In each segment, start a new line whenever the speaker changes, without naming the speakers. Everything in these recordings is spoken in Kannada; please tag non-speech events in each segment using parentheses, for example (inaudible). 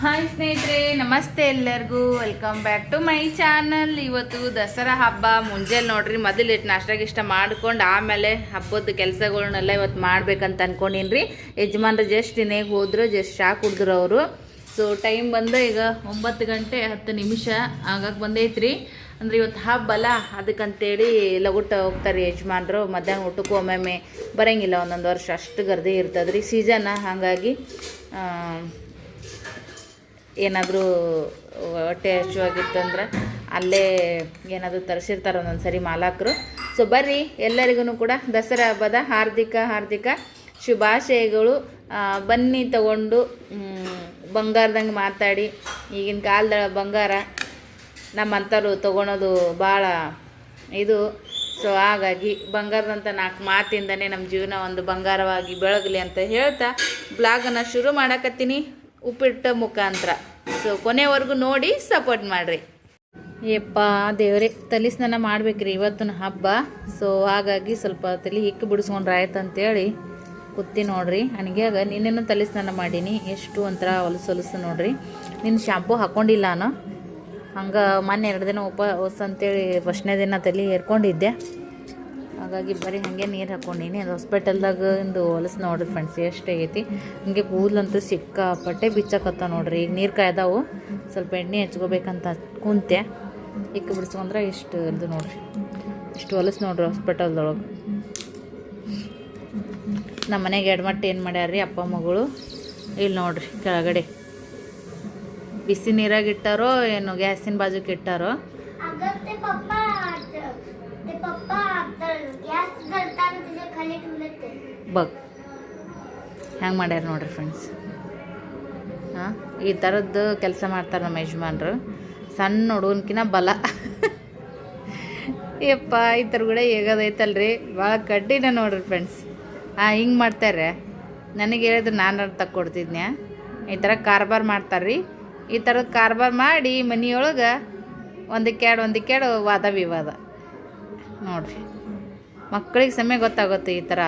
ಹಾಯ್ ಸ್ನೇಹಿತರೆ, ನಮಸ್ತೆ ಎಲ್ಲರಿಗೂ. Welcome back to my channel ಇವತ್ತು ದಸರಾ ಹಬ್ಬ. ಮುಂಜಾನೆ ನೋಡ್ರಿ, ಮೊದಲು ಇಟ್ಟು ನಾಷ್ಟ ಇಷ್ಟ ಮಾಡ್ಕೊಂಡು ಆಮೇಲೆ ಹಬ್ಬದ ಕೆಲಸಗಳನ್ನೆಲ್ಲ ಇವತ್ತು ಮಾಡ್ಬೇಕಂತ ಅನ್ಕೊಂಡಿನ್ರಿ. ಯಜಮಾನ್ರು ಜಸ್ಟ್ ಇನ್ನೇಗೆ ಹೋದ್ರು, ಜಸ್ಟ್ ಶಾಕ್ ಕುಡಿದ್ರು ಅವರು. ಸೊ ಟೈಮ್ ಬಂದು ಈಗ ಒಂಬತ್ತು ಗಂಟೆ ಹತ್ತು ನಿಮಿಷ ಆಗಕ್ಕೆ ಬಂದೈತ್ರಿ. ಅಂದ್ರೆ ಇವತ್ತು ಹಬ್ಬ ಅಲ್ಲ, ಅದಕ್ಕಂತೇಳಿ ಲಗುಟ್ಟ ಹೋಗ್ತಾರೆ ಯಜಮಾನ್ರು. ಮಧ್ಯಾಹ್ನ ಊಟಕ್ಕೂ ಒಮ್ಮೊಮ್ಮೆ ಬರೋಂಗಿಲ್ಲ, ಒಂದೊಂದು ವರ್ಷ ಅಷ್ಟು ಗರ್ದಿ ಇರ್ತದ್ರಿ. ಸೀಸನ್ ಹಾಗಾಗಿ ಏನಾದರೂ ಹೊಟ್ಟೆ ಹಸಿವಾಗಿತ್ತಂದ್ರೆ ಅಲ್ಲೇ ಏನಾದರೂ ತರಿಸಿರ್ತಾರೆ ಒಂದೊಂದು ಸರಿ ಮಾಲಕರು. ಸೊ ಬರ್ರಿ ಎಲ್ಲರಿಗೂ ಕೂಡ ದಸರಾ ಹಬ್ಬದ ಹಾರ್ದಿಕ ಹಾರ್ದಿಕ ಶುಭಾಶಯಗಳು. ಬನ್ನಿ ತಗೊಂಡು ಬಂಗಾರದಂಗೆ ಮಾತಾಡಿ. ಈಗಿನ ಕಾಲದ ಬಂಗಾರ ನಮ್ಮಂಥವ್ರು ತೊಗೊಳೋದು ಭಾಳ ಇದು. ಸೊ ಹಾಗಾಗಿ ಬಂಗಾರದಂಥ ನಾಲ್ಕು ಮಾತಿಂದನೇ ನಮ್ಮ ಜೀವನ ಒಂದು ಬಂಗಾರವಾಗಿ ಬೆಳಗಲಿ ಅಂತ ಹೇಳ್ತಾ ಬ್ಲಾಗನ್ನು ಶುರು ಮಾಡಕತ್ತೀನಿ. ಉಪ್ಪಿಟ್ಟ ಮುಖಾಂತರ. ಸೊ ಕೊನೆವರೆಗೂ ನೋಡಿ ಸಪೋರ್ಟ್ ಮಾಡಿರಿ. ಯಪ್ಪ ದೇವ್ರೆ, ತಲೆ ಸ್ನಾನ ಮಾಡ್ಬೇಕ್ರಿ ಇವತ್ತಿನ ಹಬ್ಬ. ಸೊ ಹಾಗಾಗಿ ಸ್ವಲ್ಪ ತಲೆ ಹಿಕ್ಕಿ ಬಿಡಿಸ್ಕೊಂಡ್ರೆ ಆಯ್ತು ಅಂತೇಳಿ ಕುತ್ತಿ ನೋಡ್ರಿ. ನನಗ್ಯಾಗ ನಿನ್ನೇನು ತಲೆ ಸ್ನಾನ ಮಾಡೀನಿ. ಎಷ್ಟು ಒಂಥರ ಹೊಲಸು ಹೊಲಸು ನೋಡ್ರಿ. ನಿನ್ನ ಶಾಂಪೂ ಹಾಕೊಂಡಿಲ್ಲ ನಾನು ಹಂಗೆ ಮೊನ್ನೆ ಎರಡು ದಿನ ಉಪವಾಸ ಅಂತೇಳಿ ಫಸ್ಟ್ನೇ ದಿನ ತಲೆ ಏರ್ಕೊಂಡಿದ್ದೆ. ಹಾಗಾಗಿ ಬರೀ ಹಾಗೆ ನೀರು ಹಾಕ್ಕೊಂಡೀನಿ ಅದು ಹಾಸ್ಪಿಟಲ್ದಾಗ ಒಂದು ಹೊಲಸು ನೋಡ್ರಿ ಫ್ರೆಂಡ್ಸ್ ಎಷ್ಟು ಆಗೈತಿ. ಹಂಗೆ ಕೂದಲಂತೂ ಸಿಕ್ಕಾಪಟ್ಟೆ ಬಿಚ್ಚಕತ್ತ ನೋಡ್ರಿ. ಈಗ ನೀರು ಕಾಯ್ದಾವು. ಸ್ವಲ್ಪ ಎಣ್ಣೆ ಹಚ್ಕೋಬೇಕಂತ ಕುಂತೆ. ಇಕ್ಕ ಬಿಡಿಸ್ಕೊಂಡ್ರೆ ಇಷ್ಟು ಇದು ನೋಡ್ರಿ. ಇಷ್ಟು ಹೊಲಸು ನೋಡ್ರಿ ಹಾಸ್ಪಿಟಲ್ದೊಳಗೆ ನಮ್ಮ ಮನೆಗೆ ಎಡ್ಮಟ್ಟು ಏನು ಮಾಡ್ಯಾರ ರೀ ಅಪ್ಪ, ಮಗಳು. ಇಲ್ಲಿ ನೋಡ್ರಿ ಕೆಳಗಡೆ. ಬಿಸಿ ನೀರಾಗಿಟ್ಟಾರೋ ಏನು ಗ್ಯಾಸಿನ ಬಾಜುಗೆ ಇಟ್ಟಾರೋ. ಬಗ್. ಹೆಂಗೆ ಮಾಡ್ಯಾರ ನೋಡ್ರಿ ಫ್ರೆಂಡ್ಸ್ ಹಾಂ? ಈ ಥರದ್ದು ಕೆಲಸ ಮಾಡ್ತಾರೆ ನಮ್ಮ ಯಜಮಾನ್ರು. ಸಣ್ಣ ಹುಡುಗನ್ಕಿನ ಬಲ. (laughs) ಯಪ್ಪ, ಈ ಥರ ಕೂಡ ಹೇಗದೈತಲ್ರಿ? ಭಾಳ ಕಡ್ಡಿನ ನೋಡ್ರಿ ಫ್ರೆಂಡ್ಸ್ ಹಾಂ ಹಿಂಗೆ ಮಾಡ್ತಾರೆ ನನಗೆ ಹೇಳಿದ್ರು ನಾನು ತಕ್ಕೊಡ್ತಿದ್ನ್ಯಾ ಈ ಥರ ಕಾರ್ಬಾರ್ ಮಾಡ್ತಾರ್ರಿ. ಈ ಥರದ ಕಾರ್ಬಾರ್ ಮಾಡಿ ಮನೆಯೊಳಗೆ ಒಂದಕ್ಕೆ ಎರಡು ವಾದ ವಿವಾದ. ನೋಡ್ರಿ. ಮಕ್ಕಳಿಗೆ ಸಮಯ ಗೊತ್ತಾಗುತ್ತೆ ಈ ಥರ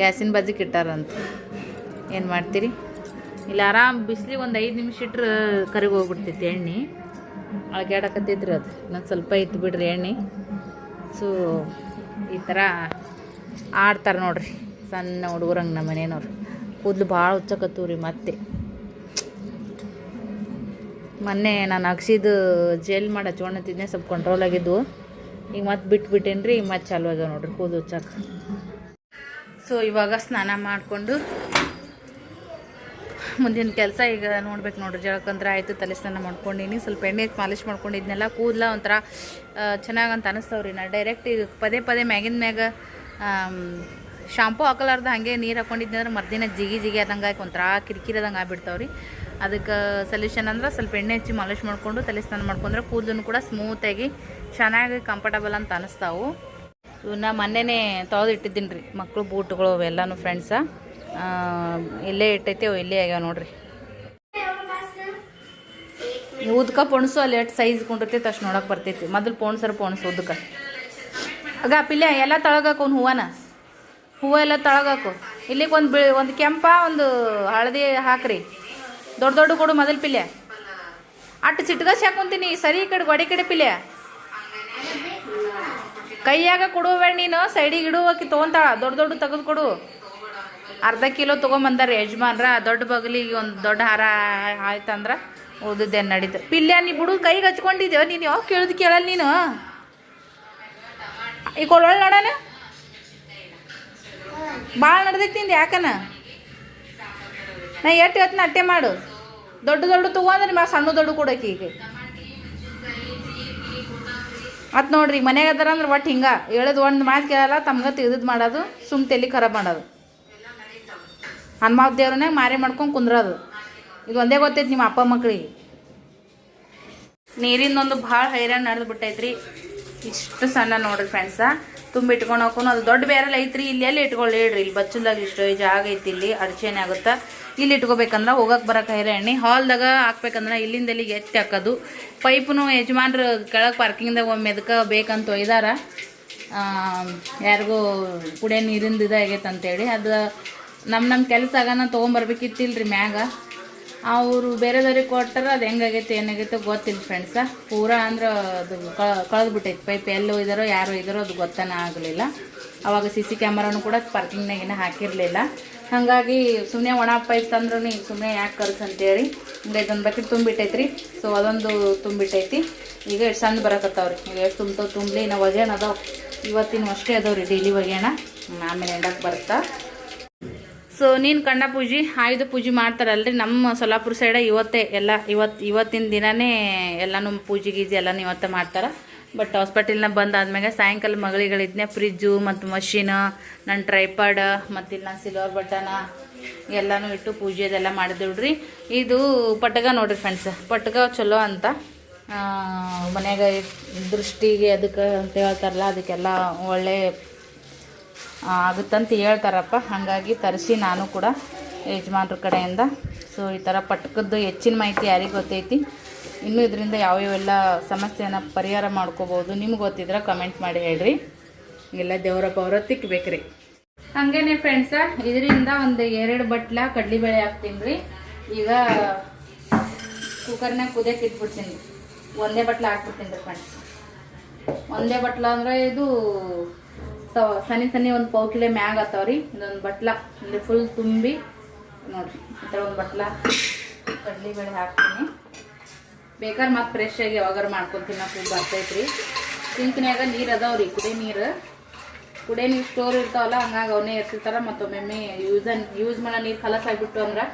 ಗ್ಯಾಸಿನ ಬಜ್ಜಿಗೆ ಇಟ್ಟಾರಂತ ಏನು ಮಾಡ್ತೀರಿ? ಇಲ್ಲಿ ಆರಾಮ್ ಬಿಸಿಲಿಗೆ ಒಂದು ಐದು ನಿಮಿಷ ಇಟ್ರೆ ಕರಿಗೆ ಹೋಗ್ಬಿಡ್ತೈತಿ ಎಣ್ಣೆ. ಅಳಗ್ಯಾಡಕತ್ತೈತ್ರಿ ಅದು. ನಾನು ಸ್ವಲ್ಪ ಇತ್ತು ಬಿಡ್ರಿ ಎಣ್ಣೆ. ಸೊ ಈ ಥರ ಆಡ್ತಾರೆ ನೋಡ್ರಿ ಸಣ್ಣ ಹುಡುಗರಂಗೆ ನಮ್ಮ ಮನೆಯವ್ರು. ಕೂದಲು ಭಾಳ ಉಚ್ಚಕತ್ತವು ರೀ ಮತ್ತೆ. ಮೊನ್ನೆ ನಾನು ಅಗ್ಸಿದು ಜೇಲ್ ಮಾಡಿ ಹಚ್ಕೊಂಡತಿದ್ನೆ ಸ್ವಲ್ಪ ಕಂಟ್ರೋಲ್ ಆಗಿದ್ವು. ಈಗ ಮತ್ತೆ ಬಿಟ್ಬಿಟ್ಟೇನಿ ರೀ ಮತ್ತೆ ಚಾಲು ಆಗ್ಯಾವ ನೋಡ್ರಿ ಕೂದಲು ಚಕ್ ಸೊ ಇವಾಗ ಸ್ನಾನ ಮಾಡಿಕೊಂಡು ಮುಂದಿನ ಕೆಲಸ ಈಗ ನೋಡ್ಬೇಕು ನೋಡ್ರಿ ಜಳಕಂದ್ರೆ ಆಯಿತು, ತಲೆ ಸ್ನಾನ ಮಾಡ್ಕೊಂಡಿನಿ. ಸ್ವಲ್ಪ ಎಣ್ಣೆ ಮಾಲಿಶ್ ಮಾಡ್ಕೊಂಡಿದ್ನೆಲ್ಲ, ಕೂದಲ ಒಂಥರ ಚೆನ್ನಾಗಿ ಅಂತ ಅನಿಸ್ತಾವ್ರಿ. ನಾ ಡೈರೆಕ್ಟ್ ಈಗ ಪದೇ ಪದೇ ಮ್ಯಾಗಿನ ಮ್ಯಾಗ ಶಾಂಪೂ ಹಾಕಲಾರ್ದ ಹಾಗೆ ನೀರು ಹಾಕೊಂಡಿದ್ದೆ ಅಂದ್ರೆ ಮರ್ದಿನ ಜಿಗಿ ಜಿಗಿ ಆದಂಗೆ ಒಂಥರ ಕಿರಿಕಿರದಂಗೆ ಆಗ್ಬಿಡ್ತಾವ್ರಿ. ಅದಕ್ಕೆ ಸೊಲ್ಯೂಷನ್ ಅಂದ್ರೆ ಸ್ವಲ್ಪ ಎಣ್ಣೆ ಹಚ್ಚಿ ಮಾಲಿಶ್ ಮಾಡಿಕೊಂಡು ತಲೆ ಸ್ನಾನ ಮಾಡ್ಕೊಂಡ್ರೆ ಕೂದಲು ಕೂಡ ಸ್ಮೂತಾಗಿ ಚೆನ್ನಾಗಿ ಕಂಫರ್ಟಬಲ್ ಅಂತ ಅನಿಸ್ತಾವು. ಇವನ್ನ ಮೊನ್ನೆನೇ ತೊಳೆದು ಇಟ್ಟಿದ್ದೀನಿ ರೀ ಮಕ್ಕಳು ಬೂಟ್ಗಳು ಅವೆಲ್ಲನೂ ಫ್ರೆಂಡ್ಸ ಇಲ್ಲೇ ಇಟ್ಟೈತಿ ಅವು ಇಲ್ಲೇ ಆಗ್ಯಾವ ನೋಡ್ರಿ. ಉದ್ಕ ಪೊಣಸು ಅಲ್ಲಿ ಎಷ್ಟು ಸೈಜ್ ಕೊಂಡಿರ್ತೈತಿ ಅಷ್ಟು ನೋಡಕ್ಕೆ ಬರ್ತೈತಿ. ಮೊದಲು ಪೋಣ್ಸರ ಪೋಣಸು ಉದ್ಕ. ಆಗ ಪಿಲ್ಯ, ಎಲ್ಲ ತಳಗಾಕು ಒಂದು ಹೂವನ? ಹೂವು ಎಲ್ಲ ತಳಗಾಕು? ಇಲ್ಲಿಗೆ ಒಂದು ಬಿ ಒಂದು ಕೆಂಪ, ಒಂದು ಹಳದಿ ಹಾಕ್ರಿ. ದೊಡ್ಡ ದೊಡ್ಡ ಕೊಡು ಮೊದಲು ಪಿಲ್ಯ ಅಟ್ಟು ಚಿಟ್ಗಸಿ ಹಾಕೊಂತೀನಿ ಸರಿ ಈ ಕಡೆ ಗೋಡೆ ಕಡೆ ಪಿಲ್ಯ ಕೈಯಾಗ ಕೊಡುವಬೇಡ ನೀನು ಸೈಡಿಗೆ ಇಡುವಕ್ಕೆ ತೊಗೊಂತಾಳ. ದೊಡ್ಡ ದೊಡ್ಡ ತೆಗೆದು ಕೊಡು. ಅರ್ಧ ಕಿಲೋ ತೊಗೊಂಬಂದಾರ ಯಜಮಾನ್ರ. ದೊಡ್ಡ ಬಗಲಿಗೆ ಒಂದು ದೊಡ್ಡ ಹಾರ ಆಯ್ತಂದ್ರೆ ಉಳ್ದಿದ್ದೇನು ನಡೀತು. ಪಿಲ್ಯ ನೀ ಬಿಡು ಕೈಗೆ ಹಚ್ಕೊಂಡಿದ್ದೇವ ನೀನು ಯಾವ ಕೇಳಿದ್ ಕೇಳಲ್ಲ ನೀನು? ಈ ಕೊಡೋಳ ನೋಡಣ ಭಾಳ ನಡ್ದೈತಿ ಯಾಕನ? ನಾ ಎಟ್ಟು ಇವತ್ತಿನ ಅಟ್ಟೆ ಮಾಡು. ದೊಡ್ಡ ದೊಡ್ಡ ತೊಗೊಂಡ್ರೆ ಮಾ ಸಣ್ಣ ದೊಡ್ಡ ಕೊಡೋಕೆ ಈಗ. ಮತ್ತು ನೋಡ್ರಿ ಮನೆಗೆ ಅದಾರ ಅಂದ್ರೆ ಒಟ್ಟು ಹಿಂಗೆ. ಹೇಳೋದು ಒಂದು ಮಾತು ಕೇಳಲ್ಲ, ತಮ್ಗೆ ತೆಗೆದಿದ್ದು ಮಾಡೋದು ಸುಮ್ಮ ತೆಲಿ ಖರಾಬ್ ಮಾಡೋದು. ಹನುಮಾವ್ ದೇವ್ರನ್ನೇ ಮಾರಿ ಮಾಡ್ಕೊಂಡು ಕುಂದ್ರದು. ಇದು ಒಂದೇ ಗೊತ್ತೈತಿ ನಿಮ್ಮ ಅಪ್ಪ ಮಕ್ಳಿಗೆ. ನೀರಿನೊಂದು ಭಾಳ ಹೈರಾಣ ನಡೆದು ಬಿಟ್ಟೈತ್ರಿ ಇಷ್ಟು ಸಣ್ಣ ನೋಡ್ರಿ ಫ್ರೆಂಡ್ಸ. ತುಂಬ ಇಟ್ಕೊಂಡು ಹಾಕೊಂಡು ಅದು ದೊಡ್ಡ ಬೇರೆಲ್ಲ ಐತ್ರಿ. ಇಲ್ಲಿ ಎಲ್ಲಿ ಇಟ್ಕೊಳ್ಳಿ ಹೇಳ್ರಿ. ಇಲ್ಲಿ ಬಚ್ಚಲ್ದಾಗ ಇಷ್ಟು ಜಾಗ ಐತಿ ಇಲ್ಲಿ ಅಡಚಣೆ ಆಗುತ್ತಾ. ಇಲ್ಲಿ ಇಟ್ಕೋಬೇಕಂದ್ರೆ ಹೋಗಕ್ಕೆ ಬರಕ್ಕೆ ಹೈರಾಣಿ ಹಾಲ್ದಾಗ ಹಾಕ್ಬೇಕಂದ್ರೆ ಇಲ್ಲಿಂದ ಇಲ್ಲಿಗೆ ಎತ್ತಿ ಹಾಕೋದು. ಪೈಪ್ನು ಯಜಮಾನ್ರು ಕೆಳಗೆ ಪಾರ್ಕಿಂಗ್ದಾಗ ಒಮ್ಮೆ ಎದಕ್ಕೆ ಬೇಕಂತ ಒಯ್ದಾರ. ಯಾರಿಗೂ ಕುಡಿಯೋ ನೀರಿಂದ ಇದಾಗೈತೆ ಅಂತೇಳಿ. ಅದು ನಮ್ಮ ನಮ್ಮ ಕೆಲಸ ಆಗನ ತೊಗೊಂಬರ್ಬೇಕಿತ್ತಿಲ್ರಿ ಮ್ಯಾಗ. ಅವರು ಬೇರೆದವ್ರಿಗೆ ಕೊಟ್ಟಾರ, ಅದು ಹೆಂಗಾಗೈತೆ, ಏನಾಗೈತೆ ಗೊತ್ತಿಲ್ಲ ಫ್ರೆಂಡ್ಸ ಪೂರಾ ಅಂದ್ರೆ ಅದು ಕಳೆದು ಬಿಟ್ಟೈತೆ ಪೈಪ್ ಎಲ್ಲಿ ಒಯ್ದಾರೋ, ಯಾರು ಒಯ್ದಾರೋ ಅದು ಗೊತ್ತಾನ ಆಗಲಿಲ್ಲ. ಅವಾಗ ಸಿ ಸಿ ಕ್ಯಾಮರಾನು ಕೂಡ ಪಾರ್ಕಿಂಗ್ನಾಗಿನ ಹಾಕಿರಲಿಲ್ಲ. ಹಾಗಾಗಿ ಸುಮ್ಮನೆ ಒಣ ಪೈಪ್ ತಂದ್ರೂ ಸುಮ್ಮನೆ ಯಾಕೆ ಖರ್ಚು ಅಂತೇಳಿ. ಹಿಂಗೆ ಇದೊಂದು ಬಕೆಟ್ ತುಂಬಿಟ್ಟೈತ್ರಿ. ಸೊ ಅದೊಂದು ತುಂಬಿಟ್ಟೈತಿ. ಈಗ ಎಷ್ಟು ಸಣ್ಣ ಬರಕತ್ತಾವ್ರಿ. ಈಗ ಎಷ್ಟು ತುಂಬ್ತಾವ ತುಂಬಲಿ ನಾವು ಒಗ್ಯಾಣ ಅದಾವ. ಇವತ್ತಿನ ಅಷ್ಟೇ ಅದಾವ್ರಿ ಡೈಲಿ ಒಗ್ಯಾಣ ಆಮೇಲೆ ಎಂಡಕ್ಕೆ ಬರ್ತಾ ಸೊ ನೀನು ಕಂಡ ಪೂಜೆ, ಆಯುಧ ಪೂಜೆ ಮಾಡ್ತಾರಲ್ರಿ. ನಮ್ಮ ಸೊಲ್ಲಾಪುರ ಸೈಡ ಇವತ್ತೇ ಎಲ್ಲ, ಇವತ್ತು, ಇವತ್ತಿನ ದಿನನೇ ಎಲ್ಲನೂ ಪೂಜೆ ಗೀಜೆ ಎಲ್ಲನೂ ಇವತ್ತೇ ಮಾಡ್ತಾರೆ. ಬಟ್ ಹಾಸ್ಪಿಟಲ್ನ ಬಂದಾದ್ಮೇಲೆ ಸಾಯಂಕಾಲ ಮಗಳಿಗಳಿದ್ನೆ ಫ್ರಿಜ್ಜು ಮತ್ತು ಮಷಿನ ನನ್ನ ಟ್ರೈಪಾಡ್ ಮತ್ತು ಇಲ್ಲಿ ಸಿಲ್ವರ್ ಬಟನ ಎಲ್ಲನೂ ಇಟ್ಟು ಪೂಜೆ ಅದೆಲ್ಲ ಮಾಡಿದೇವ್ರಿ ಇದು ಪಟಗ ನೋಡ್ರಿ ಫ್ರೆಂಡ್ಸ್ ಪಟಗ ಚಲೋ ಅಂತ. ಮನೆಯಾಗ ದೃಷ್ಟಿಗೆ ಅದಕ್ಕೆ ಅಂತ ಹೇಳ್ತಾರಲ್ಲ, ಅದಕ್ಕೆಲ್ಲ ಒಳ್ಳೆ ಆಗುತ್ತಂತ ಹೇಳ್ತಾರಪ್ಪ. ಹಾಗಾಗಿ ತರಿಸಿ ನಾನು ಕೂಡ ಯಜಮಾನ್ರ ಕಡೆಯಿಂದ. ಸೊ ಈ ಥರ ಪಟ್ಕದ್ದು ಹೆಚ್ಚಿನ ಮಾಹಿತಿ ಯಾರಿಗೆ ಗೊತ್ತೈತಿ ಇನ್ನೂ ಇದರಿಂದ ಯಾವ್ಯಾವೆಲ್ಲ ಸಮಸ್ಯೆನ ಪರಿಹಾರ ಮಾಡ್ಕೋಬೋದು ನಿಮ್ಗೆ ಗೊತ್ತಿದ್ರೆ ಕಮೆಂಟ್ ಮಾಡಿ ಹೇಳ್ರಿ. ಎಲ್ಲ ದೇವರ ಪೌರ ತಿಕ್ಬೇಕ್ರಿ ಹಂಗೇನೆ ಫ್ರೆಂಡ್ಸ ಇದರಿಂದ ಒಂದು ಎರಡು ಬಟ್ಲ ಕಡ್ಲಿಬೇಳೆ ಹಾಕ್ತೀನಿ ರೀ. ಈಗ ಕುಕ್ಕರ್ನಾಗ ಕುದಿಯಕ್ಕೆ ಇಟ್ಬಿಡ್ತೀನಿ. ಒಂದೇ ಬಟ್ಲ ಹಾಕ್ಬಿಡ್ತೀನಿ ರೀ ಫ್ರೆಂಡ್ಸ್ ಒಂದೇ ಬಟ್ಲ ಅಂದ್ರೆ ಇದು ಸನಿ ಸನಿ ಒಂದು ಪಾವು ಕಿಲೋ ಮ್ಯಾಗ ಆತಾವ್ರಿ ಇದೊಂದು ಬಟ್ಲ ಇಲ್ಲಿ ಫುಲ್ ತುಂಬಿ ನೋಡಿರಿ ಈ ಥರ ಒಂದು ಬಟ್ಲ ಕಡ್ಲಿ ಬೇಳೆ ಹಾಕ್ತೀನಿ. ಬೇಕಾದ್ರೆ ಮತ್ತೆ ಫ್ರೆಶ್ ಆಗಿ ಯಾವಾಗಾರು ಮಾಡ್ಕೊತೀನಿ ನಾವು ಬರ್ತೈತ್ರಿ. ಸಿಂಕ್ನ್ಯಾಗ ನೀರು ಅದಾವ್ರಿ, ಕುಡಿ ನೀರು. ಕುಡಿಯೋ ನೀರು ಸ್ಟೋರ್ ಇರ್ತಾವಲ್ಲ, ಹಂಗಾಗಿ ಅವನ್ನೇ ಎರ್ಸಿರ್ತಾರ ಮತ್ತೊಮ್ಮೆ ಯೂಸ್ ಯೂಸ್ ಮಾಡೋ ನೀರು ಕಲಸ್ ಆಗಿಬಿಟ್ಟು ಅಂದ್ರೆ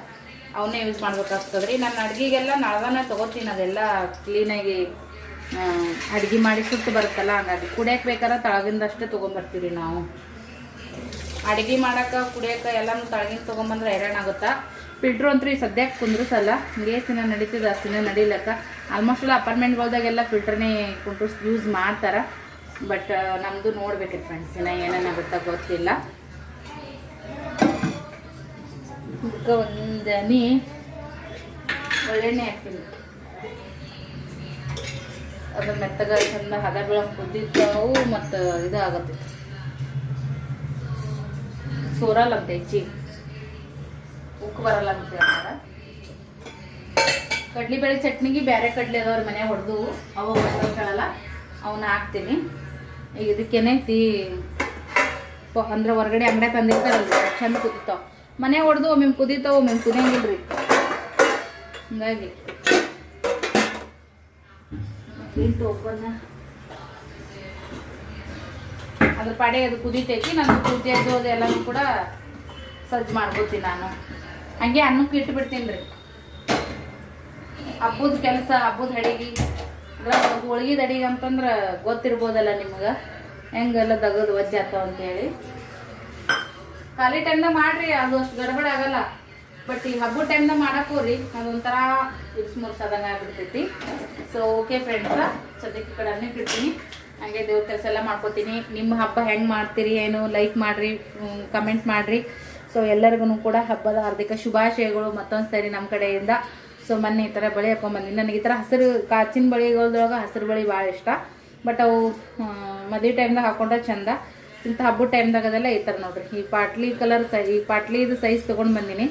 ಅವನ್ನೇ ಯೂಸ್ ಮಾಡ್ಬೇಕಾಗ್ತದೆ ರೀ ನಾನು ಅಡುಗೆಗೆಲ್ಲ ನಳಗನ ತೊಗೋತೀನಿ, ಅದೆಲ್ಲ ಕ್ಲೀನಾಗಿ ಅಡುಗೆ ಮಾಡಿ ಸುಟ್ಟು ಬರುತ್ತಲ್ಲ, ಹಂಗಾಗಿ ಕುಡಿಯಕ್ಕೆ ಬೇಕಾದ್ರೆ ತಳಗಿಂದಷ್ಟೇ ತೊಗೊಂಬರ್ತೀವಿ ನಾವು. ಅಡುಗೆ ಮಾಡೋಕೆ ಕುಡಿಯೋಕೆ ಎಲ್ಲನೂ ತಳಗಿಂದ ತೊಗೊಂಬಂದ್ರೆ ಹೈರಾಣ ಆಗುತ್ತಾ ಫಿಲ್ಟ್ರು ಅಂತೂ ಈ ಸದ್ಯಕ್ಕೆ ಕುಂದ್ರಸಲ್ಲ. ಗೇಸಿನ ನಡೀತದೆ ಅಷ್ಟಿನ ನಡೀಲಕ್ಕ. ಆಲ್ಮೋಸ್ಟ್ ಎಲ್ಲ ಅಪಾರ್ಟ್ಮೆಂಟ್ಗಳ್ದಾಗೆಲ್ಲ ಫಿಲ್ಟ್ರನೇ ಕುಂಟ್ರಸ್ ಯೂಸ್ ಮಾಡ್ತಾರೆ. ಬಟ್ ನಮ್ಮದು ನೋಡ್ಬೇಕ್ರಿ ಫ್ರೆಂಡ್ಸ್ ಇನ್ನು ಏನೇನಾಗುತ್ತಾ ಗೊತ್ತಿಲ್ಲ. ಒಂದನಿ. ಒಳ್ಳೆಣ್ಣೆ ಹಾಕ್ತೀನಿ ಅದು ಮೆತ್ತಗ, ಚಂದ ಹದ ಬೆಳಗ್ಗೆ ಕುದ್ದಿರ್ತಾವು ಮತ್ತು ಇದು ಆಗತ್ತೆ ಸೋರಲ್ಲ ಅಂತ ಹೆಚ್ಚಿಗೆ ಉಕ್ಕು ಬರಲ್ಲ ಅಂತ ಹೇಳ್ತಾರ. ಕಡ್ಲಿಬೇಳೆ ಚಟ್ನಿಗೆ ಬೇರೆ ಕಡ್ಲಿ ಅದಾವ್ರ ಮನೆ ಹೊಡೆದು ಅವ ಕೇಳಲ್ಲ. ಅವನ್ನ ಹಾಕ್ತೀನಿ. ಈಗ ಇದಕ್ಕೇನೈತಿ ಅಂದ್ರೆ ಹೊರಗಡೆ ಅಂಗಡಿ ತಂದಿರ್ತಾರಲ್ಲ ಚಂದ ಕುದಿತಾವ. ಮನೆ ಹೊಡೆದು ಒಮ್ಮೆ ಕುದಿತಾವ ಒಮ್ಮೆ ಕುದಿಯಂಗಿಲ್ರಿ. ಹಂಗಾಗಿ. ಅದ್ರ ಪಾಡೆ ಅದು ಕುದಿತೈತಿ ನಾನು ಕುದಿಯೋದು ಅದೆಲ್ಲನೂ ಕೂಡ ಸಜ್ಜು ಮಾಡ್ಕೋತೀನಿ ನಾನು. ಹಂಗೆ ಅನ್ನಕ್ಕೆ ಇಟ್ಟು ಬಿಡ್ತೀನಿ ರೀ. ಹಬ್ಬದ ಕೆಲಸ, ಹಬ್ಬದ ಅಡಿಗೆ. ಹೋಳ್ಗಿದ ಅಡಿಗೆ ಅಂತಂದ್ರೆ ಗೊತ್ತಿರ್ಬೋದಲ್ಲ ನಿಮ್ಗೆ? ಹೆಂಗೆಲ್ಲ ದಗದು ವಜ್ಜೆ ಆತಾವ ಅಂತೇಳಿ. ಖಾಲಿ ಟೈಮ್ದಾಗ ಮಾಡ್ರಿ, ಅದು ಅಷ್ಟು ಗಡಬಡ ಆಗಲ್ಲ. ಬಟ್ ಈ ಹಬ್ಬದ ಟೈಮ್ದಾಗ ಮಾಡಕ್ಕೂ ರೀ ಅದೊಂಥರ ಇರ್ಸ್ ಮುರ್ಸದಂಗೆ ಆಗ್ಬಿಡ್ತೈತಿ. ಸೊ ಓಕೆ ಫ್ರೆಂಡ್ಸ ಸದ್ಯಕ್ಕೆ ಕಡೆ ಅನ್ನಕ್ಕೆ ಇಡ್ತೀನಿ. ಹಂಗೆ ದೇವ್ರ ಕೆಲಸ ಎಲ್ಲ ಮಾಡ್ಕೋತೀನಿ. ನಿಮ್ಮ ಹಬ್ಬ ಹೆಂಗೆ ಮಾಡ್ತೀರಿ, ಏನು ಲೈಕ್ ಮಾಡಿರಿ ಕಮೆಂಟ್ ಮಾಡಿರಿ. ಸೊ ಎಲ್ಲರಿಗೂ ಕೂಡ ಹಬ್ಬದ ಹಾರ್ದಿಕ ಶುಭಾಶಯಗಳು ಮತ್ತೊಂದು ಸರಿ ನಮ್ಮ ಕಡೆಯಿಂದ. ಸೊ ಮೊನ್ನೆ ಈ ಥರ ಬಳೆ ಹಾಕೊಂಬಂದಿನಿ ನನಗೆ ಈ ಥರ ಹಸಿರು ಕಾಚಿನ ಬಳಿಗಳೊಳಗೆ ಹಸಿರು ಬಳೆ ಭಾಳ ಇಷ್ಟ. ಬಟ್ ಅವು ಮದುವೆ ಟೈಮ್ದಾಗ ಹಾಕೊಂಡ್ರೆ ಚಂದ. ಇಂಥ ಹಬ್ಬದ ಟೈಮ್ದಾಗ ಅದೆಲ್ಲ ಈ ಥರ ನೋಡ್ರಿ. ಈ ಪಾಟ್ಲಿ ಕಲರ್ ಸೈ, ಈ ಪಾಟ್ಲಿದು ಸೈಜ್ ತೊಗೊಂಡು ಬಂದೀನಿ.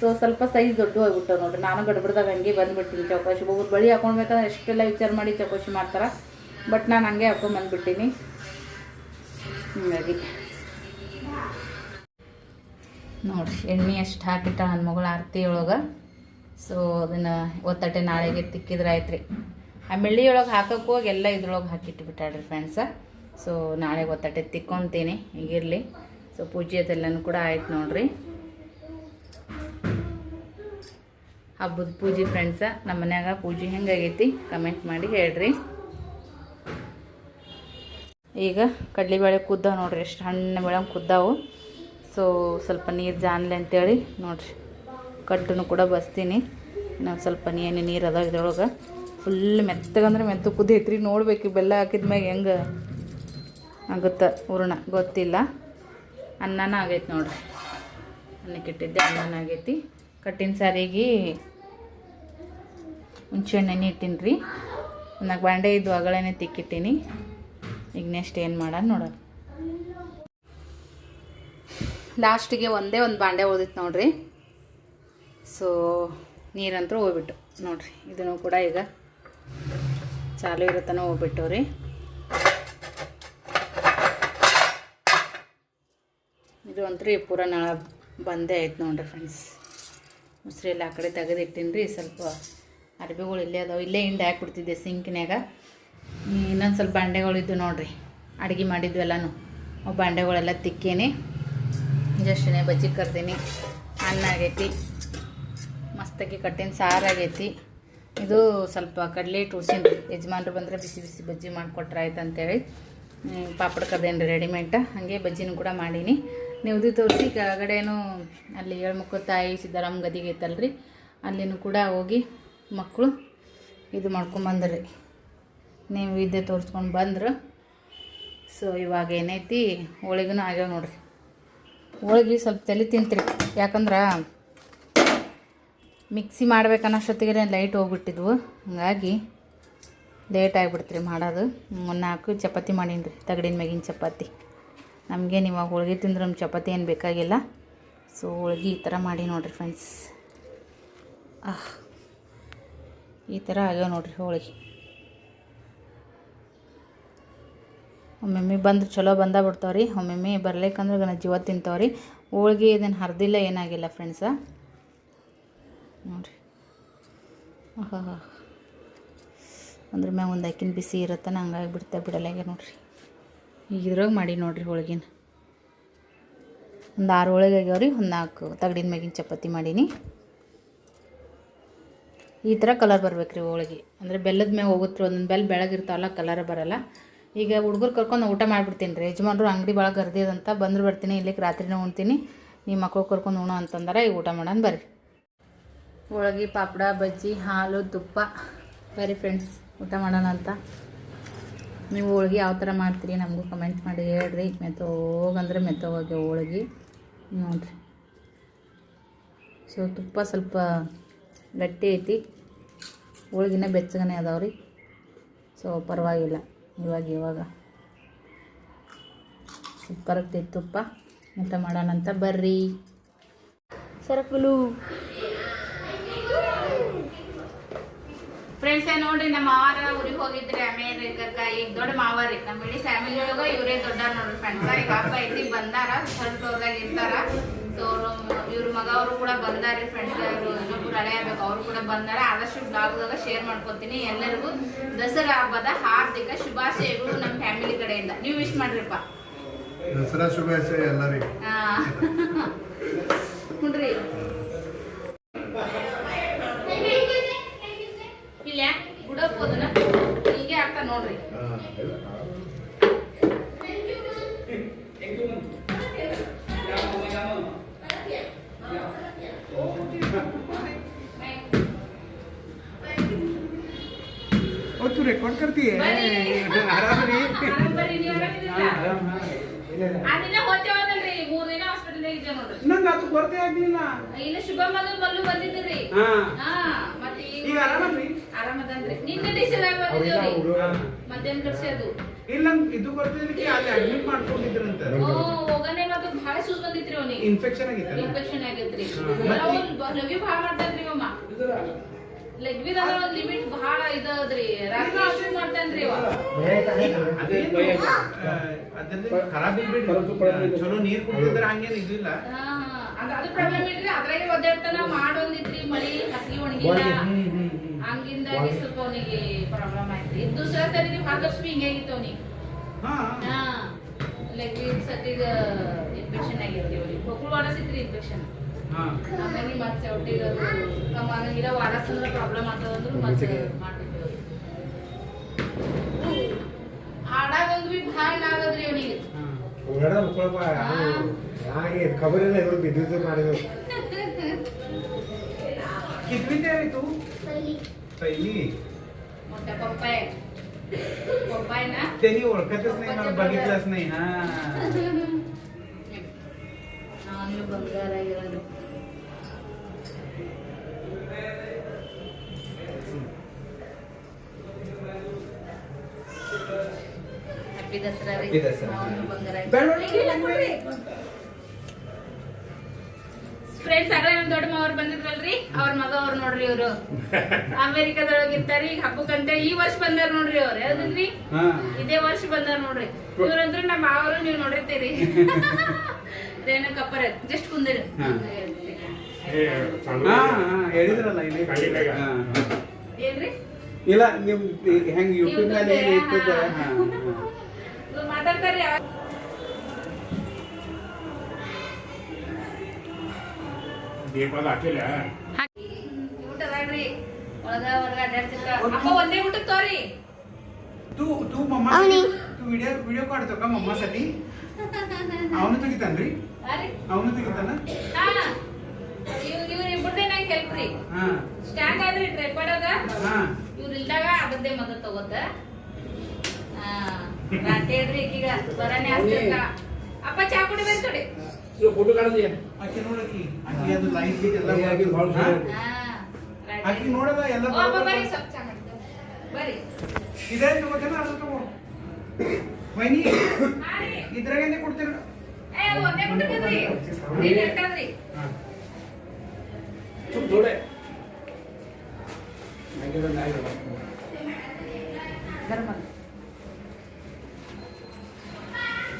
ಸೊ ಸ್ವಲ್ಪ ಸೈಜ್ ದೊಡ್ಡ ಹೋಗ್ಬಿಟ್ಟು ನೋಡ್ರಿ. ನಾನು ಗಡ್ಬಡ್ದಾಗ ಹಂಗೆ ಬಂದುಬಿಡ್ತೀನಿ ಚೌಕಾಶಿ. ಒಬ್ಬರು ಬಳಿ ಹಾಕೊಳ್ಬೇಕಂದ್ರೆ ಎಷ್ಟೆಲ್ಲ ವಿಚಾರ ಮಾಡಿ ಚೌಕಾಶಿ ಮಾಡ್ತಾರೆ. ಬಟ್ ನಾನು ಹಂಗೆ ಹಬ್ಬ ಬಂದ್ಬಿಟ್ಟಿನಿ. ಹಿಂಗಾಗಿ. ನೋಡ್ರಿ, ಎಣ್ಣೆ ಅಷ್ಟು ಹಾಕಿಟ್ಟ ನನ್ನ ಮಗಳು ಆರತಿ ಒಳಗೆ ಸೊ ಅದನ್ನು ಒತ್ತಟ್ಟೆ ನಾಳೆಗೆ ತಿಕ್ಕಿದ್ರೆ ಆಯ್ತು ರೀ ಆ ಮೆಳ್ಳಿ ಒಳಗೆ ಹಾಕಕ್ಕೆ ಹೋಗಿ ಎಲ್ಲ ಇದ್ರೊಳಗೆ ಹಾಕಿಟ್ಟು ಬಿಟ್ಟಾಡ್ರಿ ಫ್ರೆಂಡ್ಸ ಸೊ ನಾಳೆ ಒತ್ತಟ್ಟೆ ತಿಕ್ಕೊಂತೀನಿ ಈಗಿರಲಿ ಸೊ ಪೂಜೆ ಅದೆಲ್ಲನೂ ಕೂಡ ಆಯ್ತು ನೋಡ್ರಿ. ಹಬ್ಬದ ಪೂಜೆ ಫ್ರೆಂಡ್ಸ ನಮ್ಮ ಮನ್ಯಾಗ ಪೂಜೆ ಹೆಂಗಾಗೈತಿ ಕಮೆಂಟ್ ಮಾಡಿ ಹೇಳ್ರಿ. ಈಗ ಕಡಲೆಬೇಳೆ ಕುದ್ದಾವ ನೋಡ್ರಿ, ಎಷ್ಟು ಹಣ್ಣು ಬೆಳಂಗೆ ಕುದ್ದಾವು. ಸೊ ಸ್ವಲ್ಪ ನೀರು ಜಾನ್ಲೆ ಅಂತೇಳಿ ನೋಡ್ರಿ. ಕಟ್ಟನ್ನು ಕೂಡ ಬಸ್ತೀನಿ. ನಾವು ಸ್ವಲ್ಪ ನೀನು ನೀರು ಅದ ಇದ್ರೊಳಗೆ. ಫುಲ್ ಮೆತ್ತಗಂದ್ರೆ ಮೆತ್ತ ಕುದೈತ್ರಿ ನೋಡ್ಬೇಕು ಬೆಲ್ಲ ಬೆಲ್ಲ ಹಾಕಿದ್ಮ್ಯಾಗ ಹೆಂಗೆ ಆಗುತ್ತೆ ಹೂರ್ಣ ಗೊತ್ತಿಲ್ಲ. ಅನ್ನನ ಆಗೈತೆ ನೋಡ್ರಿ. ಅನ್ನಕ್ಕೆ ಇಟ್ಟಿದ್ದೆ, ಅನ್ನನ ಆಗೈತಿ. ಕಟ್ಟಿನ ಸಾರಿಗೆ ಹುಣ್ಸೆಹಣ್ಣೆ ಇಟ್ಟೀನಿ ರೀ ನಾಲ್ಕು ಬಾಂಡೆ ಇದ್ದು ಅಗಳೇನೆ ತಿಕ್ಕಿಟ್ಟೀನಿ. ಈಗ ನೆಕ್ಸ್ಟ್ ಏನು ಮಾಡೋಣ ನೋಡೋಣ ಲಾಸ್ಟಿಗೆ ಒಂದೇ ಒಂದು ಬಾಂಡೆ ಉಳಿದಿತ್ತು ನೋಡ್ರಿ. ಸೊ ನೀರಂತೂ ಹೋಗ್ಬಿಟ್ಟು ನೋಡಿರಿ. ಇದನ್ನು ಕೂಡ ಈಗ ಚಾಲು ಇರುತ್ತಾನ ಹೋಗ್ಬಿಟ್ಟು ರೀ ಇದು ಅಂತೂ ಪೂರ ನಳ ಬಂದೇ ಆಯ್ತು ನೋಡ್ರಿ ಫ್ರೆಂಡ್ಸ್ ಮುಸ್ರಿ ಎಲ್ಲ ಆ ಕಡೆ ತೆಗೆದಿಟ್ಟಿನಿ ರೀ ಸ್ವಲ್ಪ ಅರ್ಬಿಗಳು ಇಲ್ಲೇ ಅದಾವೆ. ಇಲ್ಲೇ ಹಿಂಡಿ ಹಾಕ್ಬಿಡ್ತಿದ್ದೆ ಸಿಂಕ್ನ್ಯಾಗ ಇನ್ನೊಂದು ಸ್ವಲ್ಪ ಬಾಂಡೆಗಳಿದ್ದು ನೋಡ್ರಿ. ಅಡುಗೆ ಮಾಡಿದ್ವೆಲ್ಲನೂ ಅವು ಬಾಂಡೆಗಳೆಲ್ಲ ತಿಕ್ಕೇನಿ. ಜಸ್ಟನೇ ಬಜ್ಜಿ ಕರ್ದೀನಿ. ಅನ್ನ ಆಗೈತಿ. ಮಸ್ತಾಗಿ ಕಟ್ಟಿನ ಸಾರು ಆಗೈತಿ. ಇದು ಸ್ವಲ್ಪ ಕಡಲೆ ಟೂಸಿನ ಯಜಮಾನರು ಬಂದರೆ ಬಿಸಿ ಬಿಸಿ ಬಜ್ಜಿ ಮಾಡಿಕೊಟ್ರೆ ಆಯ್ತು ಅಂತೇಳಿ. ಪಾಪಡ್ ಕರ್ದೇನು ರೀ ರೆಡಿಮೇಟ ಹಾಗೆ ಬಜ್ಜಿನೂ ಕೂಡ ಮಾಡೀನಿ. ನೀವು ತೋರಿಸಿ ಕೆಳಗಡೆನೂ ಅಲ್ಲಿ ಏಳ್ಮುಖ ತಾಯಿ ಸಿದ್ದಾರಾಮ್ ಗದಿಗೆ ಐತಲ್ರಿ. ಅಲ್ಲಿನೂ ಕೂಡ ಹೋಗಿ ಮಕ್ಕಳು ಇದು ಮಾಡ್ಕೊಂಬಂದ್ರಿ ನೀವು ಇದ್ದೆ ತೋರಿಸ್ಕೊಂಡು ಬಂದರು. ಸೊ ಇವಾಗ ಏನೈತಿ ಹೋಳಿಗೂ ಆಗ್ಯಾವ ನೋಡ್ರಿ. ಹೋಳಿಗೆ ಸ್ವಲ್ಪ ತಲೆ ತಿಂತ್ರಿ. ಯಾಕಂದ್ರೆ ಮಿಕ್ಸಿ ಮಾಡ್ಬೇಕನ್ನೋಷ್ಟೊತ್ತಿಗೆ ಲೈಟ್ ಹೋಗ್ಬಿಟ್ಟಿದ್ವು. ಹಂಗಾಗಿ ಲೇಟ್ ಆಗಿಬಿಡ್ತ್ರಿ ಮಾಡೋದು. ನಾಲ್ಕು ಚಪಾತಿ ಮಾಡೀನಿ ರೀ ತಗಡಿನ ಮ್ಯಾಗಿನ ಚಪಾತಿ. ನಮಗೇನು ಇವಾಗ ಹೋಳಿಗೆ ತಿಂದ್ರೆ ನಮ್ಮ ಚಪಾತಿ ಏನು ಬೇಕಾಗಿಲ್ಲ. ಸೊ ಹೋಳಿಗೆ ಈ ಥರ ಮಾಡಿ ನೋಡಿರಿ ಫ್ರೆಂಡ್ಸ್ ಆಹ್, ಈ ಥರ ಆಗ್ಯಾವ ನೋಡಿರಿ ಹೋಳಿಗೆ. ಒಮ್ಮೊಮ್ಮೆ ಬಂದು ಚಲೋ ಬಂದ ಬಿಡ್ತಾವೆ ರೀ ಒಮ್ಮೆಮ್ಮೆ ಬರ್ಲಿಕ್ಕಂದ್ರೆ ಗಣ ಜೀವ ತಿಂತಾವೆ ರೀ ಹೋಳ್ಗೆ ಇದನ್ನು ಹರಿದಿಲ್ಲ ಏನಾಗಿಲ್ಲ ಫ್ರೆಂಡ್ಸ ನೋಡಿರಿ. ಆಹಾ ಅಂದ್ರೆ ಮ್ಯಾಗ ಒಂದು ಅಕ್ಕಿನ ಬಿಸಿ ಇರುತ್ತೆ ಹಂಗಾಗಿ ಬಿಡ್ತಾ ಬಿಡಲ್ಲಾಗ ನೋಡಿರಿ. ಈಗ ಇದ್ರಾಗ ಮಾಡಿ ನೋಡಿರಿ ಹೋಳ್ಗಿನ. ಒಂದು ಆರು ಹೋಳಿಗೆ ಆಗ್ಯಾವ ರೀ ಒಂದು ನಾಲ್ಕು ತಗಡಿನ ಮ್ಯಾಗಿನ ಚಪಾತಿ ಮಾಡೀನಿ. ಈ ಥರ ಕಲರ್ ಬರ್ಬೇಕು ರೀ ಹೋಳಿಗೆ. ಅಂದರೆ ಬೆಲ್ಲದ ಮ್ಯಾಗ ಹೋಗುತ್ತೆ ಒಂದೊಂದು ಬೆಲ್ಲ ಬೆಳಗಿರ್ತಾವಲ್ಲ ಕಲರ್ ಬರಲ್ಲ. ಈಗ ಹುಡುಗರು ಕರ್ಕೊಂಡು ಊಟ ಮಾಡಿಬಿಡ್ತೀನಿ ರೀ. ಯಜಮಾನ್ರು ಅಂಗಡಿ ಭಾಳ ಗರ್ದಿ ಅದಂತ ಬಂದ್ರೆ ಬರ್ತೀನಿ, ಇಲ್ಲಿಗೆ ರಾತ್ರಿನೇ ಉಣ್ತೀನಿ. ನಿಮ್ಮ ಮಕ್ಕಳು ಕರ್ಕೊಂಡು ಉಣೋ ಅಂತಂದ್ರೆ, ಈಗ ಊಟ ಮಾಡೋಣ ಬರ್ರಿ. ಹೋಳ್ಗೆ, ಪಾಪಡ, ಬಜ್ಜಿ, ಹಾಲು, ತುಪ್ಪ. ಬರ್ರಿ ಫ್ರೆಂಡ್ಸ್ ಊಟ ಮಾಡೋಣ ಅಂತ. ನೀವು ಹೋಳ್ಗೆ ಯಾವ ಥರ ಮಾಡ್ತೀರಿ ನಮಗೂ ಕಮೆಂಟ್ ಮಾಡಿ ಹೇಳ್ರಿ. ಮೆತ್ತೋಗಂದ್ರೆ ಮೆತ್ತೋಗಿ ಹೋಳ್ಗೆ. ನೋಡಿರಿ. ಸೊ, ತುಪ್ಪ ಸ್ವಲ್ಪ ಗಟ್ಟಿ ಐತಿ. ಹೋಳ್ಗಿನ ಬೆಚ್ಚಗನೆ ಅದಾವ್ರಿ. ಸೊ, ಪರವಾಗಿಲ್ಲ. ಇವಾಗ ಇವಾಗ. ಸೂಪರ್ ಆಗ್ತೈತಿ ತುಪ್ಪ ಊಟ ಮಾಡೋಣ ಅಂತ ಬರ್ರಿ. ಸರಕುಲು. ಫ್ರೆಂಡ್ಸ್ ನೋಡ್ರಿ ನಮ್ಮ ಮಾವಾರ ಊರಿಗೆ ಹೋಗಿದ್ರಿ ಅಮೇರಿಕಕ್ಕ ಈಗ ದೊಡ್ಡ ಮಾವಾರಿ ನಮ್ಮ ಇಡೀ ಫ್ಯಾಮಿಲಿ ಒಳಗ ಇವರೇ ದೊಡ್ಡ ನೋಡ್ರಿ ಫ್ರೆಂಡ್ಸ್ ಈಗ ಹಬ್ಬ ಐತಿ ಬಂದಾರ ಥರ್ಡ್ ಫ್ಲೋರ್ದಾಗ ಇರ್ತಾರ. ಸೊ ಇವ್ರ ಮಗ ಅವರು ಕೂಡ ಬಂದಾರಿ ಫ್ರೆಂಡ್ಸ್ ಅವರು ಇನ್ನೊಬ್ರು ಹಳೆ ಆಗ್ಬೇಕು. ಅವರು ಕೂಡ ಬಂದಾರೆ. ಆದಷ್ಟು ಬ್ಲಾಗ್ದಾಗ ಶೇರ್ ಮಾಡ್ಕೊತೀನಿ. ಎಲ್ಲರಿಗೂ ದಸರಾ ಹಬ್ಬದ ಹಾರ್ದಿಕ ಶುಭಾಶಯಗಳು ನಮ್ಮ ಫ್ಯಾಮಿಲಿ ಕಡೆಯಿಂದ. ನೀವು ವಿಶ್ ಮಾಡ್ರಿಪ್ಪ.
ದಸರಾ ಶುಭಾಶಯ ಎಲ್ಲರಿಗೂ.
ಹುಡ್ರಿ ಇಲ್ಲ ಬಿಡಕ್ ಹೋದನ ಹೀಗೆ ಆಗ್ತಾ ನೋಡ್ರಿ.
तू रेकॉर्ड करती है आराम रे
ಆರಾಮ್ ಬರ್ರಿ, ನೀವ್ ಆರಾಮಿದ್ದೀರಾ? ಆ ದಿನ ಹೋಗ್ತೇವದಲ್ರಿ ಮೂರ್ ದಿನ ಹಾಸ್ಪಿಟಲ್ ಇದ್ದೆ ನೋಡ್ರಿ
ನಂಗೆ ಅದು ಕೊರತೆ ಆಗ್ಲಿಲ್ಲ
ಇನ್ನು ಶುಭ ಮಲ್ಲು ಮಲ್ಲು ಬಂದಿದ್ರಿ
ಹಾ
ಹಾ ಮತ್ತೆ
ಈಗ ಆರಾಮಲ್ರಿ?
ಆರಾಮದನ್ರಿ ನಿನ್ನೆ ಡಿಸೆದಾಗ ಬಂದಿದ್ದೀವ್ರಿ ಮಧ್ಯಾಹ್ನ ಕರ್ಸಿ ಅದು
ಇಲ್ಲ ನಂಗೆ ಇದು ಕೊರತೆ ಅಲ್ಲಿ ಅಡ್ಮಿಟ್ ಮಾಡ್ಕೊಂಡಿದ್ರಂತ
ಓ ಹೋಗನೆ ಮತ್ತೆ ಬಹಳ ಸೂಸ್ ಬಂದಿತ್ರಿ ಅವನಿಗೆ
ಇನ್ಫೆಕ್ಷನ್ ಆಗಿತ್ತಲ್ಲ
ಇನ್ಫೆಕ್ಷನ್ ಆಗೈತ್ರಿ
ಹಾ.
ಲಘು ಭಾಳ ಮಾಡ್ತಾನ್ರಿ ಅಮ್ಮ ಲಘ್ವಿದಾಗ ಒಂದ್ ಲಿಮಿಟ್ ಬಹಳ ಇದದ್ರಿ. ರಾತ್ರಿ ಅಷ್ಟು ಮಾಡ್ತಾನ್ರಿ ಅವ
ಚಲೋ ನೀರ್ ಕುಡಿದ್ರೆ ಹಂಗೇನು ಇದಿಲ್ಲ
ಹಾ, ಅದ್- ಪ್ರಾಬ್ಲಮ್ ಇಲ್ರಿ. ಅದ್ರಾಗೆ ಒದ್ದಾಡ್ತಾನ ಮಾಡೊಂದಿತ್ರಿ ಮಳಿ ಹಸಿ ಒಣಗಿಲ್ಲ. ಹಂಗಿಂದಾಗಿ ಸ್ವಲ್ಪ ಅವನಿಗೆ ಪ್ರಾಬ್ಲಮ್ ಆಯ್ತು ಇದು ದೂಸರಾ ಸರಿ ನೀವು ಆದಷ್ಟು ಹಿಂಗೆ ಆಗಿತ್ತು ಅವನಿಗೆ?
ಹಾ.
ಹಾ. ಲೆಗ್ ಸತಿಗ ಇನ್ಫೆಕ್ಷನ್ ಆಗಿರ್ತೀವಿ ಅವ್ರಿಗೆ ವಾಡಸಿತ್ರಿ ಇನ್ಫೆಕ್ಷನ್
ಹಾ
ಹಂಗಾಗಿ ಮತ್ತೆ ಒಟ್ಟಿಗೆ ಅದು ಕಮ್ಮ ಆಗಂಗಿಲ್ಲ ವಾಡಸಂದ್ರ ಪ್ರಾಬ್ಲಮ್ ಆಗ್ತದಂದ್ರು ಮತ್ತೆ ಮಾಡ್ತಿದ್ವಿ ಹಾಡಾಗೊಂದು ಬಿ ಭಾಳ ಆಗದ್ರಿ ಅವನಿಗೆ
ಹಾ
ಉಳ್ಳಾಡ ಮುಕ್ಕೊಳಪ್ಪ ಯಾರಿಗೆ ಖಬರ್ ಇಲ್ಲ ಇವ್ರು ಬಿದ್ದಿದ್ದು ಮಾಡಿದ್ರು
कितवीत आहे रे तू
पहिली
पहिली
मोठा पप्पा आहे पप्पा आहे ना
त्यांनी ओळखतच नाही मला बघितलंच नाही हा
ನಾನು ಬಂಗಾರ ದಸರಾ ರೀ ಫ್ರೆಂಡ್ಸ್ ಆಗಲೇ ದೊಡ್ಡ ಮಾವ್ರು ಬಂದಿದ್ರಲ್ರಿ? ಅವ್ರ ಮಗ ಅವ್ರು ನೋಡ್ರಿ ಇವ್ರು. ಅಮೆರಿಕದೊಳಗ ಇರ್ತಾರಿ ಈಗ ಹಬ್ಬಕ್ಕಂತ. ಈ ವರ್ಷ ಬಂದಾರ ನೋಡ್ರಿ ಅವ್ರು. ಯಾವ್ದಿಲ್ರಿ
ಹಾ.
ಇದೇ ವರ್ಷ ಬಂದಾರ ನೋಡ್ರಿ. ಇವ್ರಂದ್ರು ನಮ್ಮ ಮಾವರು ನೀವು ನೋಡಿರ್ತೀರಿ. (laughs) ಏನ ಕಪ್ಪರ. ಜಸ್ಟ್ ಕುಂದಿರಿ. ಏನ್ರಿ?
ಇಲ್ಲ ನಿಮ್ ಹೆಂಗ್ ಯೂಟ್ಯೂಬ್ ಮೇಲೆ
YouTube
ಇರ್ತದ
ಹಾ. ಇವ್ರು ಮಾತಾಡ್ತಾರ್ರಿ ಊಟ ಬ್ಯಾಡ್ರಿ ಒಳಗ ಹೊರಗ ಅಡ್ಡಾಡ್ತಿರ್ತ. ಅಪ್ಪ ಒಂದೇ ತೋರಿ.
ವಿಡಿಯೋ ವಿಡಿಯೋ ಮಮ್ಮ ಸತಿ. ಅವ್ನು ತೆಗಿತಾನ್ರಿ? ಅವನು ತೆಗಿತಾನ?
ಇವ್ರ ಇಬ್ಬರದೇ ನಂಗೆ ಹೆಲ್ಪ್ ರೀ. ಸ್ಟ್ಯಾಂಡ್ ಆದ್ರಿ ಟ್ರೆಪಡ್ ಅದ. ಇವ್ರ ಇಲ್ದಾಗ ಅದರದೇ ಮದ ತಗೋತ. ರಾತ್ರಿ ಈಗ ಬರನೇ ಅಪ್ಪಾ ಚಾ ಕುಡಿ
ಬರ್ತಡೆ ಫೋಟೋ ಕಾಡಲಿ
ಆಕಿ ನೋಡಕಿ ಆಕಿ ಅದು ಲೈಟ್ ಎಲ್ಲ ಆಗಿ ನೋಡದ ಎಲ್ಲ
ಅಪ್ಪ ಬರಿ ಸ್ವಲ್ಪ ಚಾ
ಬರಿ ಅದು ತಗೋ. ಇದ್ರಾಗೇನೆ
ಒಂದೇ
ಕೊಡ್ತೀರಿ
ಧರ್ಮ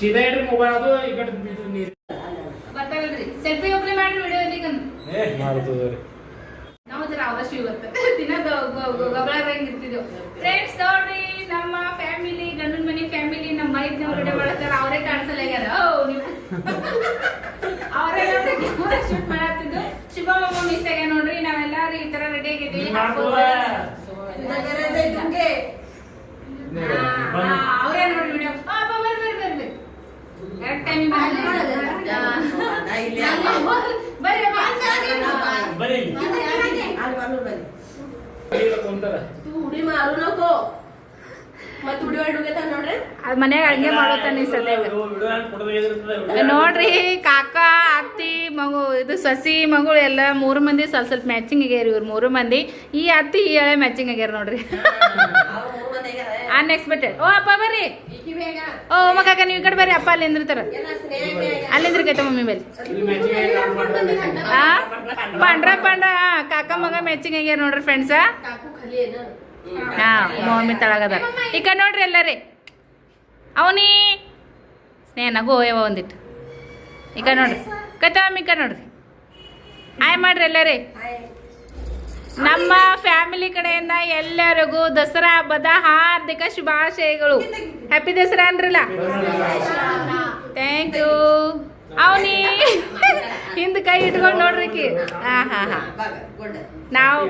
ಸೀದಾ ಇಡ್ರಿ ಮೊಬೈಲ್ ಅದು
ಈ ಕಡೆ ಇದು ನೀರು.
ಬರ್ತಾವಲ್ರಿ ಸೆಲ್ಫಿ ಒಬ್ಬರೇ ಮಾಡ್ರಿ ವಿಡಿಯೋ ಎಲ್ಲಿಗಂದು
ಏ ಮಾಡ್ತದ್ರಿ
ನಾವು ಜರ ಅವಶ್ಯ ಇವತ್ತು. ದಿನ ಗೊಬ್ಬರ ಇರ್ತಿದ್ದೆವು ಫ್ರೆಂಡ್ಸ್ ನೋಡ್ರಿ ನಮ್ಮ ಫ್ಯಾಮಿಲಿ ಗಂಡನ ಮನೆ ಫ್ಯಾಮಿಲಿ ನಮ್ಮ ಮೈಕ್ ನಾವು ವಿಡಿಯೋ ಅವರೇ ಕಾಣಿಸಲ್ಲ ಓ ನೀವು. ಅವರೇ ಶೂಟ್ ಮಾಡತ್ತಿದ್ದು ಶುಭ ಮಮ್ಮ ಮಿಸ್ ಆಗ್ಯ ನೋಡ್ರಿ. ನಾವೆಲ್ಲಾರು ಈ ತರ ರೆಡಿ ಆಗಿದ್ದೀವಿ. ಅವರೇ ನೋಡಿ ವಿಡಿಯೋ
ಮತ್ತೆ ನೋಡ್ರಿ
ಅದು ಮನ್ಯಾಗ ಅಡುಗೆ ಮಾಡೋತಾನೆ ಸದ್ಯ ನೋಡ್ರಿ ಕಾಕ ಅತ್ತಿ ಮಗು ಇದು ಸಸಿ ಮಗಳು ಎಲ್ಲ ಮೂರು ಮಂದಿ ಸ್ವಲ್ಪ ಸ್ವಲ್ಪ ಮ್ಯಾಚಿಂಗ್ ಆಗ್ಯಾರ ಇವ್ರು ಮೂರು ಮಂದಿ. ಈ ಅತ್ತಿ ಈ ಎಳೆ ಮ್ಯಾಚಿಂಗ್ ಆಗ್ಯಾರ ನೋಡ್ರಿ. ಅನ್ಎಕ್ಸ್ಪೆಕ್ಟೆಡ್ ಓ, ಅಪ್ಪ, ಬರ್ರಿ. ಓ ಮಕ್ಕ ನೀವು ಈ ಕಡೆ ಬರ್ರಿ. ಅಪ್ಪ, ಅಲ್ಲಿ ನಿಂದಿರ್ತಾರ. ಅಲ್ಲಿಂದ್ರ ಕೈತ ಮಮ್ಮಿ ಮೇಲೆ. ಪಂಡ್ರ ಪಂಡ್ರ. ಕಾಕ ಮಗ ಮೆಚ್ಚಿಂಗ್ ಆಗ್ಯಾರ ನೋಡ್ರಿ ಫ್ರೆಂಡ್ಸ ಹಾ ಮಮ್ಮಿ ತಳಗದ. ಈ ಕಡೆ ನೋಡ್ರಿ ಎಲ್ಲರಿ. ಅವನಿ. ಸ್ನೇಹ, ನಗು ಯಾವ ಒಂದಿಟ್ಟು ಈ ಕಡೆ ನೋಡ್ರಿ. ಕೈತ ಮಮ್ಮಿ ಈ ಕಡೆ ನೋಡ್ರಿ. ಆಯ್ ಮಾಡ್ರಿ ಎಲ್ಲರಿ. ನಮ್ಮ ಫ್ಯಾಮಿಲಿ ಕಡೆಯಿಂದ ಎಲ್ಲರಿಗೂ ದಸರಾ ಹಬ್ಬದ ಹಾರ್ದಿಕ ಶುಭಾಶಯಗಳು. ಹ್ಯಾಪಿ ದಸರಾ ಅನ್ರಲ್ಲ ಥ್ಯಾಂಕ್ ಯು ಅವನಿ. ಹಿಂದ ಕೈ ಇಟ್ಕೊಂಡು ನೋಡ್ರಿ ಆಕಿ. ಹಾ ಹಾ ಹಾ. ನಾವು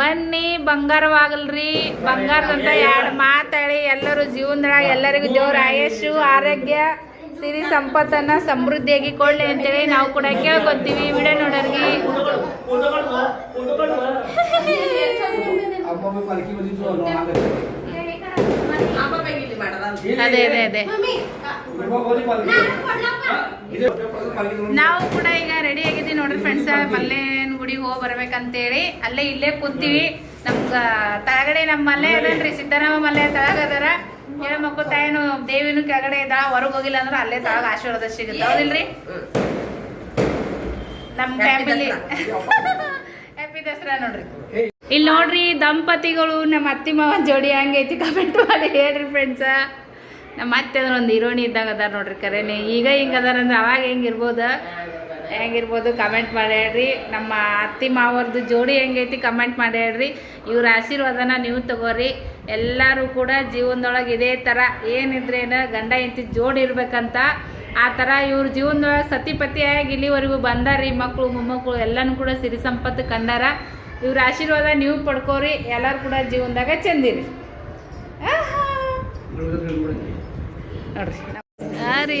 ಬನ್ನಿ, ಬಂಗಾರವಾಗಲ್ರಿ. ಬಂಗಾರದಂತ ಎರಡು ಮಾತಾಡಿ, ಎಲ್ಲರೂ ಜೀವನದೊಳಗೆ ಎಲ್ಲರಿಗೂ ದೇವ್ರ ಆಯಸ್ಸು, ಆರೋಗ್ಯ. ಸಿರಿ ಸಂಪತ್ತನ್ನು ಸಮೃದ್ಧಿಯಾಗಿ ಕೊಡಲಿ ಅಂತೇಳಿ ನಾವು ಕೂಡ ಕೇಳ್ಕೊತೀವಿ. ವಿಡಿಯೋ ನೋಡೋರಿಗೆ. ಅದೇ ಅದೇ ಅದೇ. ನಾವು ಕೂಡ ಈಗ ರೆಡಿ ಆಗಿದ್ದೀವಿ ನೋಡ್ರಿ ಫ್ರೆಂಡ್ಸ್ ಮಲ್ಲೇನ್ ಗುಡಿಗೆ ಹೋಗಿ ಬರ್ಬೇಕಂತೇಳಿ. ಅಲ್ಲೇ ಇಲ್ಲೇ ಕೂತೀವಿ. ನಮ್ಗ ತಳಗಡೆ ನಮ್ಮ ಮಲ್ಲೆ ಅದನ್ರಿ. ಸಿದ್ದರಾಮ ಮಲ್ಲೆ ತಳಗದಾರ ಹೇಳ ಮಕ್ಕಳು ತಾಯಿನು ದೇವಿನೂ ಕೆಳಗಡೆ ಇದ್ದ ಹೊರಗೆ ಹೋಗಿಲ್ಲ ಅಂದ್ರೆ ಅಲ್ಲೇ ತಾಗ ಆಶೀರ್ವಾದ ಸಿಗುತ್ತೆ. ಹೌದಿಲ್ರಿ? ನಮ್ಮ ಫ್ಯಾಮಿಲಿ ಹ್ಯಾಪಿ ದಸರಾ. ನೋಡ್ರಿ. ಇಲ್ಲಿ ನೋಡ್ರಿ ದಂಪತಿಗಳು ನಮ್ಮ ಅತ್ತಿ ಮಾವ ಜೋಡಿ ಹಂಗೈತಿ ಕಮೆಂಟ್ ಮಾಡಿ ಹೇಳ್ರಿ ಫ್ರೆಂಡ್ಸ ನಮ್ಮ ಅತ್ತೆ ಅಂದ್ರೆ ಒಂದು ಹೀರೋಣಿ ಇದ್ದಾಗ ಅದಾರ ನೋಡ್ರಿ ಕರೇನೆ. ಈಗ ಹಿಂಗೆ ಅದಾರ ಅಂದ್ರೆ ಅವಾಗ ಹೆಂಗಿರ್ಬೋದು ಹೆಂಗಿರ್ಬೋದು ಕಮೆಂಟ್ ಮಾಡಿ ಹೇಳ್ರಿ. ನಮ್ಮ ಅತ್ತಿ ಮಾವರ್ದು ಜೋಡಿ ಹೆಂಗೈತಿ ಕಮೆಂಟ್ ಮಾಡಿ ಹೇಳ್ರಿ. ಇವ್ರ ಆಶೀರ್ವಾದನ ನೀವು ತಗೋರಿ. ಎಲ್ಲರೂ ಕೂಡ ಜೀವನದೊಳಗೆ ಇದೇ ಥರ ಏನಿದ್ರೇನು ಗಂಡ ಹೆಂಡತಿ ಜೋಡಿ ಇರ್ಬೇಕಂತ ಆ ಥರ ಇವ್ರ ಜೀವನದೊಳಗೆ ಸತಿಪತಿಯಾಗಿ ಇಲ್ಲಿವರೆಗೂ ಬಂದಾರಿ ಮಕ್ಕಳು ಮೊಮ್ಮಕ್ಕಳು ಎಲ್ಲನೂ ಕೂಡ ಸಿರಿ ಸಂಪತ್ತು ಕಂಡಾರ. ಇವ್ರ ಆಶೀರ್ವಾದ ನೀವು ಪಡ್ಕೋರಿ ಎಲ್ಲರೂ ಕೂಡ ಜೀವನದಾಗ ಚಂದಿರಿ. ನೋಡ್ರಿ. ಹಾಂ ರೀ.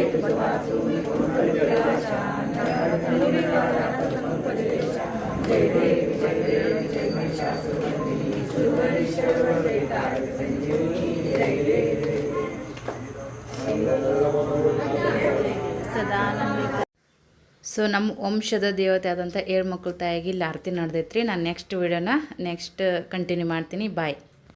ಸೊ ನಮ್ಮ ವಂಶದ ದೇವತೆ ಆದಂಥ ಏಳು ಮಕ್ಕಳ ತಾಯಿಗೆ ಇಲ್ಲಿ ಆರತಿ ನಡೆದೈತ್ರಿ. ನಾನು ನೆಕ್ಸ್ಟ್ ವಿಡಿಯೋನ ನೆಕ್ಸ್ಟ್ ಕಂಟಿನ್ಯೂ ಮಾಡ್ತೀನಿ. ಬಾಯ್